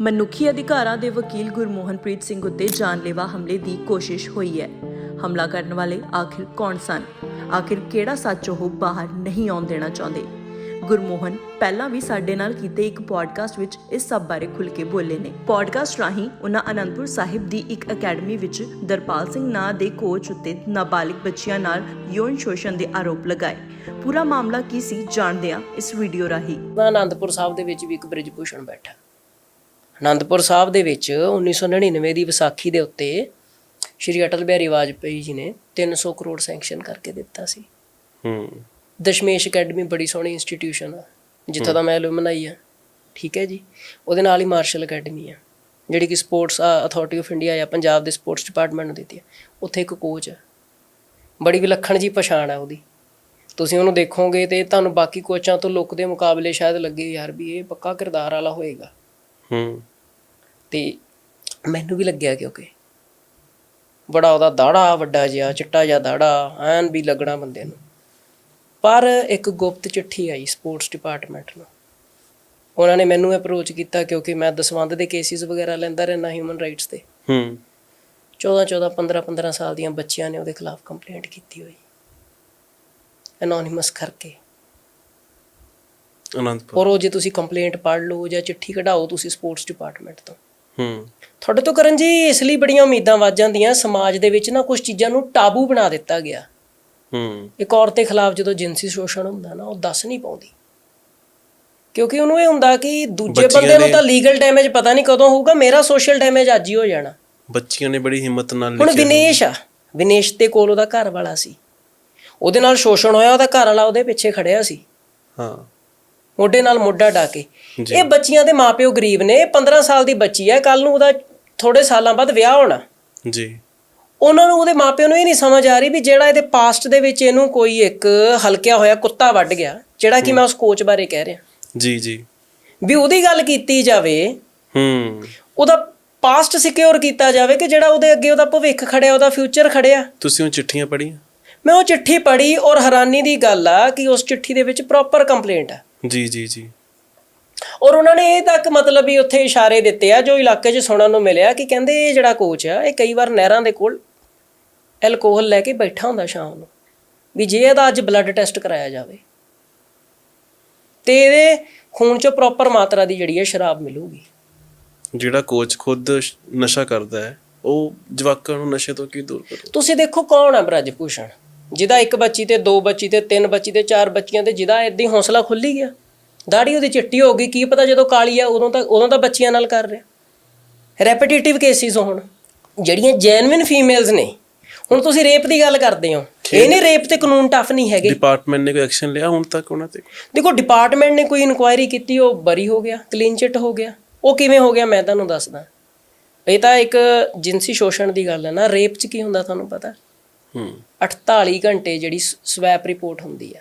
ਮਨੁੱਖੀ ਅਧਿਕਾਰਾਂ ਦੇ ਵਕੀਲ ਗੁਰਮੋਹਨਪ੍ਰੀਤ ਸਿੰਘ ਉੱਤੇ ਜਾਨਲੇਵਾ ਹਮਲੇ ਦੀ ਕੋਸ਼ਿਸ਼ ਹੋਈ ਹੈ। ਹਮਲਾ ਕਰਨ ਵਾਲੇ ਆਖਿਰ ਕੌਣ ਸਨ? ਆਖਿਰ ਕਿਹੜਾ ਸੱਚ ਉਹ ਬਾਹਰ ਨਹੀਂ ਆਉਣ ਦੇਣਾ ਚਾਹੁੰਦੇ? ਗੁਰਮੋਹਨ ਪਹਿਲਾਂ ਵੀ ਸਾਡੇ ਨਾਲ ਕੀਤੇ ਇੱਕ ਪੋਡਕਾਸਟ ਵਿੱਚ ਇਸ ਸਭ ਬਾਰੇ ਖੁੱਲ੍ਹ ਕੇ ਬੋਲੇ ਨੇ। ਪੋਡਕਾਸਟ ਰਾਹੀਂ ਉਹਨਾਂ ਅਨੰਦਪੁਰ ਸਾਹਿਬ ਦੀ ਇੱਕ ਅਕੈਡਮੀ ਵਿੱਚ ਦਰਪਾਲ ਸਿੰਘ ਨਾਂ ਦੇ ਕੋਚ ਉੱਤੇ ਨਾਬਾਲਿਗ ਬੱਚਿਆਂ ਨਾਲ ਯੌਨ ਸ਼ੋਸ਼ਣ ਦੇ ਆਰੋਪ ਲਗਾਏ। ਪੂਰਾ ਮਾਮਲਾ ਕੀ ਸੀ ਜਾਣਦੇ ਹਾਂ ਇਸ ਵੀਡੀਓ ਰਾਹੀਂ। ਤਾਂ ਸਾਹਿਬ ਦੇ ਵਿੱਚ ਵੀ ਇੱਕ ਬ੍ਰਿਜ ਭੂਸ਼ਣ ਬੈਠਾ। ਆਨੰਦਪੁਰ ਸਾਹਿਬ ਦੇ ਵਿੱਚ 1999 ਦੀ ਵਿਸਾਖੀ ਦੇ ਉੱਤੇ ਸ਼੍ਰੀ ਅਟਲ ਬਿਹਾਰੀ ਵਾਜਪੇਈ ਜੀ ਨੇ 300 ਕਰੋੜ ਸੈਂਕਸ਼ਨ ਕਰਕੇ ਦਿੱਤਾ ਸੀ। ਹੂੰ। ਦਸ਼ਮੇਸ਼ ਅਕੈਡਮੀ ਬੜੀ ਸੋਹਣੀ ਇੰਸਟੀਟਿਊਸ਼ਨ ਆ ਜਿੱਥੋਂ ਦਾ ਮੈਂ ਐਲੂਮਨਾਈ ਆ। ਠੀਕ ਹੈ ਜੀ। ਉਹਦੇ ਨਾਲ ਹੀ ਮਾਰਸ਼ਲ ਅਕੈਡਮੀ ਆ ਜਿਹੜੀ ਕਿ ਸਪੋਰਟਸ ਅਥਾਰਟੀ ਆਫ ਇੰਡੀਆ ਆ ਪੰਜਾਬ ਦੇ ਸਪੋਰਟਸ ਡਿਪਾਰਟਮੈਂਟ ਨੂੰ ਦਿੱਤੀ ਆ। ਉੱਥੇ ਇੱਕ ਕੋਚ ਆ। ਬੜੀ ਵਿਲੱਖਣ ਜੀ ਪਛਾਣ ਆ ਉਹਦੀ। ਤੁਸੀਂ ਉਹਨੂੰ ਦੇਖੋਗੇ ਤੇ ਤੁਹਾਨੂੰ ਬਾਕੀ ਕੋਚਾਂ ਤੋਂ ਲੁੱਕ ਦੇ ਮੁਕਾਬਲੇ ਸ਼ਾਇਦ ਲੱਗੇ ਯਾਰ ਵੀ ਇਹ ਪੱਕਾ ਕਿਰਦਾਰ ਵਾਲਾ ਹੋਏਗਾ। ਹੂੰ। ਤੇ ਮੈਨੂੰ ਵੀ ਲੱਗਿਆ ਕਿਉਂਕਿ ਬੜਾ ਉਹਦਾ ਦਾੜਾ ਵੱਡਾ ਜਿਹਾ ਚਿੱਟਾ ਜਿਹਾ ਦਾੜਾ ਐਨ ਵੀ ਲੱਗਣਾ ਬੰਦੇ ਨੂੰ। ਪਰ ਇੱਕ ਗੁਪਤ ਚਿੱਠੀ ਆਈ ਸਪੋਰਟਸ ਡਿਪਾਰਟਮੈਂਟ ਨੂੰ। ਉਹਨਾਂ ਨੇ ਮੈਨੂੰ ਅਪਰੋਚ ਕੀਤਾ ਕਿਉਂਕਿ ਮੈਂ ਦਸਵੰਧ ਦੇ ਕੇਸਿਸ ਵਗੈਰਾ ਲੈਂਦਾ ਰਹਿਣਾ ਹਿਊਮਨ ਰਾਈਟਸ ਤੇ। ਹੂੰ। 14 14 15 15 ਸਾਲ ਦੀਆਂ ਬੱਚੀਆਂ ਨੇ ਉਹਦੇ ਖਿਲਾਫ ਕੰਪਲੇਂਟ ਕੀਤੀ ਹੋਈ। ਐਨੋਨਿਮਸ ਕਰਕੇ। ਅਨੰਦਪੁਰ। ਔਰ ਉਹ ਜੇ ਤੁਸੀਂ ਕੰਪਲੇਂਟ ਪੜ੍ਹ ਲਓ ਜਾਂ ਚਿੱਠੀ ਕਢਾਓ ਤੁਸੀਂ ਸਪੋਰਟਸ ਡਿਪਾਰਟਮੈਂਟ ਤੋਂ। ਹੂੰ। ਤੁਹਾਡੇ ਤੋਂ ਕਰਨ ਜੀ ਇਸ ਲਈ ਬੜੀਆਂ ਉਮੀਦਾਂ ਵੱਜ ਜਾਂਦੀਆਂ ਸਮਾਜ ਦੇ ਵਿੱਚ ਨਾ ਕੁਝ ਚੀਜ਼ਾਂ ਨੂੰ ਟਾਬੂ ਬਣਾ ਦਿੱਤਾ ਗਿਆ। ਹੂੰ। ਇੱਕ ਔਰਤ ਦੇ ਖਿਲਾਫ ਜਦੋਂ ਜਿਨਸੀ ਸ਼ੋਸ਼ਣ ਹੁੰਦਾ ਨਾ ਉਹ ਦੱਸ ਨਹੀਂ ਪਾਉਂਦੀ। ਕਿਉਂਕਿ ਉਹਨੂੰ ਇਹ ਹੁੰਦਾ ਕਿ ਦੂਜੇ ਬੰਦੇ ਨੂੰ ਤਾਂ ਲੀਗਲ ਡੈਮੇਜ ਪਤਾ ਨਹੀਂ ਕਦੋਂ ਹੋਊਗਾ ਮੇਰਾ ਸੋਸ਼ਲ ਡੈਮੇਜ ਅੱਜ ਹੀ ਹੋ ਜਾਣਾ। ਬੱਚੀਆਂ ਨੇ ਬੜੀ ਹਿੰਮਤ ਨਾਲ ਹੁਣ ਲਿਖਿਆ ਵਿਨੇਸ਼ ਆ। ਵਿਨੇਸ਼ ਦੇ ਕੋਲ ਉਹਦਾ ਘਰ ਵਾਲਾ ਸੀ। ਉਹਦੇ ਨਾਲ ਸ਼ੋਸ਼ਣ ਹੋਇਆ ਉਹਦਾ ਘਰ ਵਾਲਾ ਉਹਦੇ ਪਿੱਛੇ ਖੜਿਆ ਸੀ। ਹਾਂ। ਮੋਢੇ ਨਾਲ ਮੋਢਾ ਢਾ ਕੇ। ਇਹ ਬੱਚੀਆਂ ਦੇ ਮਾਪਿਓ ਗਰੀਬ ਨੇ ਇਹ 15 ਸਾਲ ਦੀ ਬੱਚੀ ਹੈ ਕੱਲ ਨੂੰ ਉਹਦਾ ਥੋੜੇ ਸਾਲਾਂ ਬਾਅਦ ਵਿਆਹ ਹੋਣਾ। ਜੀ। ਉਹਨਾਂ ਨੂੰ ਉਹਦੇ ਮਾਪਿਆਂ ਨੂੰ ਇਹ ਨਹੀਂ ਸਮਝ ਆ ਰਹੀ ਵੀ ਜਿਹੜਾ ਇਹਦੇ ਪਾਸਟ ਦੇ ਵਿੱਚ ਇਹਨੂੰ ਕੋਈ ਇੱਕ ਹਲਕਿਆ ਹੋਇਆ ਕੁੱਤਾ ਵੱਢ ਗਿਆ ਜਿਹੜਾ ਕਿ ਮੈਂ ਉਸ ਕੋਚ ਬਾਰੇ ਕਹਿ ਰਿਹਾ। ਜੀ ਜੀ। ਵੀ ਉਹਦੀ ਗੱਲ ਕੀਤੀ ਜਾਵੇ ਹੂੰ। ਉਹਦਾ ਪਾਸਟ ਸਿਕਿਉਰ ਕੀਤਾ ਜਾਵੇ ਕਿ ਜਿਹੜਾ ਉਹਦੇ ਅੱਗੇ ਉਹਦਾ ਭਵਿੱਖ ਖੜਿਆ ਉਹਦਾ ਫਿਊਚਰ ਖੜਿਆ। ਤੁਸੀਂ ਉਹ ਚਿੱਠੀਆਂ ਪੜ੍ਹੀਆਂ? ਮੈਂ ਉਹ ਚਿੱਠੀ ਪੜ੍ਹੀ ਔਰ ਹੈਰਾਨੀ ਦੀ ਗੱਲ ਆ ਕਿ ਉਸ ਚਿੱਠੀ ਦੇ ਵਿੱਚ ਪ੍ਰੋਪਰ ਕੰਪਲੇਂਟ ਆ। ਜੀ ਜੀ ਜੀ। ਔਰ ਉਹਨਾਂ ਨੇ ਇਹ ਤੱਕ ਮਤਲਬ ਵੀ ਉੱਥੇ ਇਸ਼ਾਰੇ ਦਿੱਤੇ ਆ ਜੋ ਇਲਾਕੇ 'ਚ ਸੁਣਨ ਨੂੰ ਮਿਲਿਆ ਕਿ ਕਹਿੰਦੇ ਇਹ ਜਿਹੜਾ ਕੋਚ ਆ ਇਹ ਕਈ ਵਾਰ ਨਹਿਰਾਂ ਦੇ ਕੋਲ ਐਲਕੋਹਲ ਲੈ ਕੇ ਬੈਠਾ ਹੁੰਦਾ ਸ਼ਾਮ ਨੂੰ ਵੀ ਜੇ ਇਹਦਾ ਅੱਜ ਬਲੱਡ ਟੈਸਟ ਕਰਾਇਆ ਜਾਵੇ। ਤੇ ਇਹਦੇ ਖੂਨ 'ਚ ਪ੍ਰੋਪਰ ਮਾਤਰਾ ਦੀ ਜਿਹੜੀ ਹੈ ਸ਼ਰਾਬ ਮਿਲੂਗੀ। ਜਿਹੜਾ ਕੋਚ ਖੁਦ ਨਸ਼ਾ ਕਰਦਾ ਹੈ ਉਹ ਜਵਾਕਾਂ ਨੂੰ ਨਸ਼ੇ ਤੋਂ ਕੀ ਦੂਰ ਕਰੂ? ਤੁਸੀਂ ਦੇਖੋ ਕੌਣ ਆ ਬ੍ਰਜ ਭੂਸ਼ਣ ਜਿਹਦਾ ਇੱਕ ਬੱਚੀ ਤੇ ਦੋ ਬੱਚੀ ਤੇ ਤਿੰਨ ਬੱਚੀ ਤੇ ਚਾਰ ਬੱਚੀਆਂ ਤੇ ਜਿਹਦਾ ਹੀ ਹੌਸਲਾ ਖੁੱਲੀ ਗਿਆ। ਦਾੜੀ ਉਹਦੀ ਚਿੱਟੀ ਹੋ ਗਈ ਕੀ ਪਤਾ ਜਦੋਂ ਕਾਲੀ ਆ ਉਦੋਂ ਤਾਂ ਉਦੋਂ ਤਾਂ ਬੱਚੀਆਂ ਨਾਲ ਕਰ ਰਿਹਾ। ਰੈਪੀਟੀਟਿਵ ਕੇਸਿਸ ਹੋਣ ਜਿਹੜੀਆਂ ਜੈਨੂਇਨ ਫੀਮੇਲਸ ਨੇ। ਹੁਣ ਤੁਸੀਂ ਰੇਪ ਦੀ ਗੱਲ ਕਰਦੇ ਹੋ। ਇਹ ਨਹੀਂ ਰੇਪ ਤੇ ਕਾਨੂੰਨ ਟਫ ਨਹੀਂ ਹੈਗੇ। ਡਿਪਾਰਟਮੈਂਟ ਨੇ ਕੋਈ ਐਕਸ਼ਨ ਲਿਆ ਹੁਣ ਤੱਕ ਉਹਨਾਂ ਤੇ? ਦੇਖੋ ਡਿਪਾਰਟਮੈਂਟ ਨੇ ਕੋਈ ਇਨਕੁਆਇਰੀ ਕੀਤੀ ਉਹ ਬਰੀ ਹੋ ਗਿਆ ਕਲੀਨ ਚਿੱਟ ਹੋ ਗਿਆ। ਉਹ ਕਿਵੇਂ ਹੋ ਗਿਆ ਮੈਂ ਤੁਹਾਨੂੰ ਦੱਸਦਾ। ਇਹ ਤਾਂ ਇੱਕ ਜਿਨਸੀ ਸ਼ੋਸ਼ਣ ਦੀ ਗੱਲ ਹੈ ਨਾ। ਰੇਪ 'ਚ ਕੀ ਹੁੰਦਾ ਤੁਹਾਨੂੰ ਪਤਾ? ਹੂੰ 48 ਘੰਟੇ ਜਿਹੜੀ ਸਵੈਪ ਰਿਪੋਰਟ ਹੁੰਦੀ ਆ।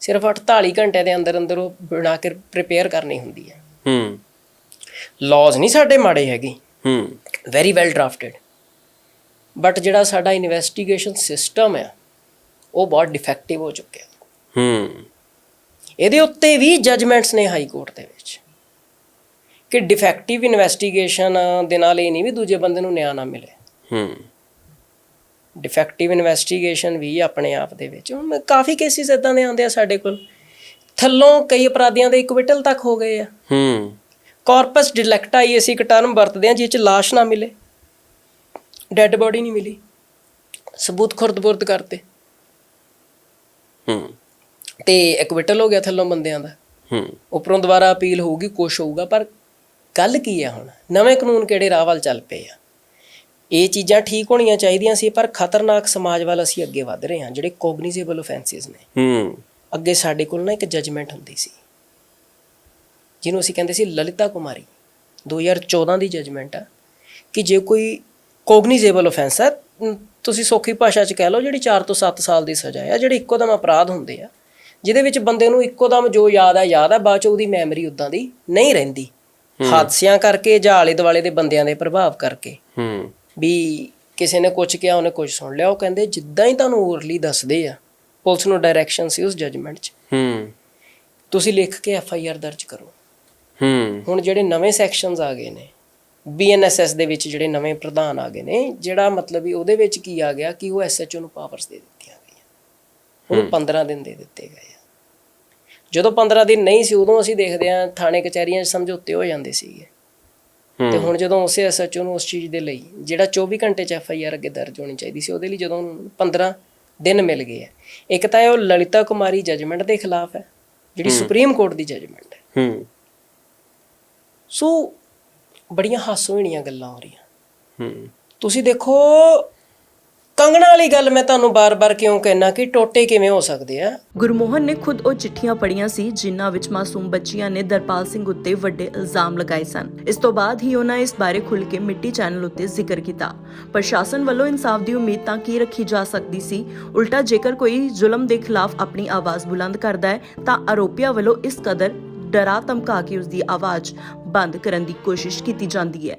ਸਿਰਫ 48 ਘੰਟੇ ਦੇ ਅੰਦਰ ਅੰਦਰ ਉਹ ਬਣਾ ਕੇ ਪ੍ਰਿਪੇਅਰ ਕਰਨੀ ਹੁੰਦੀ ਹੈ ਹੂੰ। ਲਾਜ਼ ਨਹੀਂ ਸਾਡੇ ਮਾੜੇ ਹੈਗੇ। ਹੂੰ। ਵੈਰੀ ਵੈਲ ਡਰਾਫਟਡ ਬਟ ਜਿਹੜਾ ਸਾਡਾ ਇਨਵੈਸਟੀਗੇਸ਼ਨ ਸਿਸਟਮ ਹੈ ਉਹ ਬਹੁਤ ਡਿਫੈਕਟਿਵ ਹੋ ਚੁੱਕਿਆ। ਹੂੰ। ਇਹਦੇ ਉੱਤੇ ਵੀ ਜਜਮੈਂਟਸ ਨੇ ਹਾਈ ਕੋਰਟ ਦੇ ਵਿੱਚ। ਕਿ ਡਿਫੈਕਟਿਵ ਇਨਵੈਸਟੀਗੇਸ਼ਨ ਦੇ ਨਾਲ ਇਹ ਨਹੀਂ ਵੀ ਦੂਜੇ ਬੰਦੇ ਨੂੰ ਨਿਆਂ ਨਾ ਮਿਲੇ। ਹੂੰ। ਡਿਫੈਕਟਿਵ ਇਨਵੈਸਟੀਗੇਸ਼ਨ ਵੀ ਆਪਣੇ ਆਪ ਦੇ ਵਿੱਚ। ਹੁਣ ਕਾਫੀ ਕੇਸਿਸ ਇਦਾਂ ਦੇ ਆਉਂਦੇ ਆ ਸਾਡੇ ਕੋਲ। ਥੱਲੋਂ ਕਈ ਅਪਰਾਧੀਆਂ ਦੇ ਇਕਵਿਟਲ ਤੱਕ ਹੋ ਗਏ ਆ। ਹੂੰ। ਕਾਰਪਸ ਡਿਲੈਕਟਾ ਹੀ ਅਸੀਂ ਇੱਕ ਟਰਮ ਵਰਤਦੇ ਆ ਜਿਸ ਚ ਲਾਸ਼ ਨਾ ਮਿਲੇ। ਡੈੱਡ ਬੋਡੀ ਨਹੀਂ ਮਿਲੀ। ਸਬੂਤ ਖੁਰਦ-ਬੁਰਦ ਕਰਤੇ। ਹੂੰ। ਤੇ ਇਕਵਿਟਲ ਹੋ ਗਿਆ ਥੱਲੋਂ ਬੰਦਿਆਂ ਦਾ। ਹੂੰ। ਉੱਪਰੋਂ ਦੁਬਾਰਾ ਅਪੀਲ ਹੋਊਗੀ ਕੁਛ ਹੋਊਗਾ ਪਰ ਗੱਲ ਕੀ ਆ ਹੁਣ? ਨਵੇਂ ਕਾਨੂੰਨ ਕਿਹੜੇ ਰਾਹ ਵੱਲ ਚੱਲ ਪਏ ਆ? ਇਹ ਚੀਜ਼ਾਂ ਠੀਕ ਹੋਣੀਆਂ ਚਾਹੀਦੀਆਂ ਸੀ ਪਰ ਖਤਰਨਾਕ ਸਮਾਜ ਵੱਲ ਅਸੀਂ ਅੱਗੇ ਵਧ ਰਹੇ ਹਾਂ ਜਿਹੜੇ ਕੋਗਨੀਜ਼ੇਬਲ ਆਫੈਂਸਿਸ ਨੇ। ਹੂੰ। ਅੱਗੇ ਸਾਡੇ ਕੋਲ ਨਾ ਇੱਕ ਜਜਮੈਂਟ ਹੁੰਦੀ ਸੀ। ਜਿਹਨੂੰ ਅਸੀਂ ਕਹਿੰਦੇ ਸੀ ਲਲਿਤਾ ਕੁਮਾਰੀ। 2014 ਦੀ ਜਜਮੈਂਟ ਆ ਕਿ ਜੇ ਕੋਈ ਕੋਗਨੀਜ਼ੇਬਲ ਆਫੈਂਸ ਹੈ ਤੁਸੀਂ ਸੌਖੀ ਭਾਸ਼ਾ 'ਚ ਕਹਿ ਲਓ ਜਿਹੜੀ 4 ਤੋਂ 7 ਸਾਲ ਦੀ ਸਜ਼ਾ ਹੈ ਜਿਹੜੇ ਇੱਕੋ ਦਮ ਅਪਰਾਧ ਹੁੰਦੇ ਆ ਜਿਹਦੇ ਵਿੱਚ ਬੰਦੇ ਨੂੰ ਇੱਕੋ ਦਮ ਜੋ ਯਾਦ ਆ ਯਾਦ ਆ ਬਾਅਦ 'ਚ ਉਹਦੀ ਮੈਮਰੀ ਉਦਾਂ ਦੀ ਨਹੀਂ ਰਹਿੰਦੀ। ਹਾਦਸਿਆਂ ਕਰਕੇ ਜਾਂ ਆਲੇ ਦੁਆਲੇ ਦੇ ਬੰਦਿਆਂ ਦੇ ਪ੍ਰਭਾਵ ਕਰਕੇ। ਹੂੰ। ਵੀ ਕਿਸੇ ਨੇ ਕੁਝ ਕਿਹਾ ਉਹਨੇ ਕੁਝ ਸੁਣ ਲਿਆ। ਉਹ ਕਹਿੰਦੇ ਜਿੱਦਾਂ ਹੀ ਤੁਹਾਨੂੰ ਓਰਲੀ ਦੱਸਦੇ ਆ ਪੁਲਿਸ ਨੂੰ ਡਾਇਰੈਕਸ਼ਨ ਸੀ ਉਸ ਜਜਮੈਂਟ 'ਚ। ਹੂੰ। ਤੁਸੀਂ ਲਿਖ ਕੇ ਐਫ ਆਈ ਆਰ ਦਰਜ ਕਰੋ। ਹੂੰ। ਹੁਣ ਜਿਹੜੇ ਨਵੇਂ ਸੈਕਸ਼ਨਸ ਆ ਗਏ ਨੇ ਬੀਐਨਐਸਐਸ ਦੇ ਵਿੱਚ ਜਿਹੜੇ ਨਵੇਂ ਪ੍ਰਧਾਨ ਆ ਗਏ ਨੇ ਜਿਹੜਾ ਮਤਲਬ ਵੀ ਉਹਦੇ ਵਿੱਚ ਕੀ ਆ ਗਿਆ ਕਿ ਉਹ ਐਸਐਚਓ ਨੂੰ ਪਾਵਰਸ ਦੇ ਦਿੱਤੀਆਂ ਗਈਆਂ। ਉਹਨੂੰ 15 ਦਿਨ ਦੇ ਦਿੱਤੇ ਗਏ ਜਦੋਂ 15 ਦਿਨ ਨਹੀਂ ਸੀ ਉਦੋਂ ਅਸੀਂ ਦੇਖਦੇ ਆ ਥਾਣੇ ਕਚਹਿਰੀਆਂ 'ਚ ਸਮਝੌਤੇ ਹੋ ਜਾਂਦੇ ਸੀਗੇ। ਤੇ ਹੁਣ ਜਦੋਂ ਉਸੇ ਐਸਐਚਓ ਨੂੰ ਉਸ ਚੀਜ਼ ਦੇ ਲਈ ਜਿਹੜਾ 24 ਘੰਟੇ ਚ ਐਫਆਈਆਰ ਅੱਗੇ ਦਰਜ ਹੋਣੀ ਚਾਹੀਦੀ ਸੀ ਉਹਦੇ ਲਈ ਜਦੋਂ ਉਹਨੂੰ 15 ਦਿਨ ਮਿਲ ਗਏ ਆ। ਇੱਕ ਤਾਂ ਇਹ ਉਹ ਲਲਿਤਾ ਕੁਮਾਰੀ ਜਜਮੈਂਟ ਦੇ ਖਿਲਾਫ ਹੈ ਜਿਹੜੀ ਸੁਪਰੀਮ ਕੋਰਟ ਦੀ ਜਜਮੈਂਟ ਹੈ। ਹੂੰ। ਸੋ ਬੜੀਆਂ ਹਾਸੋਹੀਣੀਆਂ ਗੱਲਾਂ ਹੋ ਰਹੀਆਂ। ਹੂੰ। ਤੁਸੀਂ ਦੇਖੋ ਕੰਗਣਾ ਵਾਲੀ ਗੱਲ ਮੈਂ ਤੁਹਾਨੂੰ ਬਾਰ-ਬਾਰ ਕਿਉਂ ਕਹਿਣਾ ਕਿ ਟੋਟੇ ਕਿਵੇਂ ਹੋ ਸਕਦੇ ਆ? ਗੁਰਮੋਹਨ ਨੇ ਖੁਦ ਉਹ ਚਿੱਠੀਆਂ ਪੜ੍ਹੀਆਂ ਸੀ, ਜਿਨ੍ਹਾਂ ਵਿੱਚ ਮਾਸੂਮ ਬੱਚੀਆਂ ਨੇ ਦਰਪਾਲ ਸਿੰਘ ਉੱਤੇ ਵੱਡੇ ਇਲਜ਼ਾਮ ਲਗਾਏ ਸਨ। ਇਸ ਤੋਂ ਬਾਅਦ ਹੀ ਉਹਨਾਂ ਇਸ ਬਾਰੇ ਖੁੱਲ ਕੇ ਮਿੱਟੀ ਚੈਨਲ ਉੱਤੇ ਜ਼ਿਕਰ ਕੀਤਾ। ਪ੍ਰਸ਼ਾਸਨ ਵੱਲੋਂ ਇਨਸਾਫ ਦੀ ਉਮੀਦ ਤਾਂ ਕੀ ਰੱਖੀ ਜਾ ਸਕਦੀ ਸੀ? ਉਲਟਾ ਜੇਕਰ ਕੋਈ ਜ਼ੁਲਮ ਦੇ ਖਿਲਾਫ ਆਪਣੀ ਆਵਾਜ਼ ਬੁਲੰਦ ਕਰਦਾ ਹੈ, ਤਾਂ ਆਰੋਪੀਆਂ ਵੱਲੋਂ ਇਸ ਕਦਰ ਡਰਾ ਧਮਕਾ ਕੇ ਉਸ ਦੀ ਆਵਾਜ਼ ਬੰਦ ਕਰਨ ਦੀ ਕੋਸ਼ਿਸ਼ ਕੀਤੀ ਜਾਂਦੀ ਹੈ।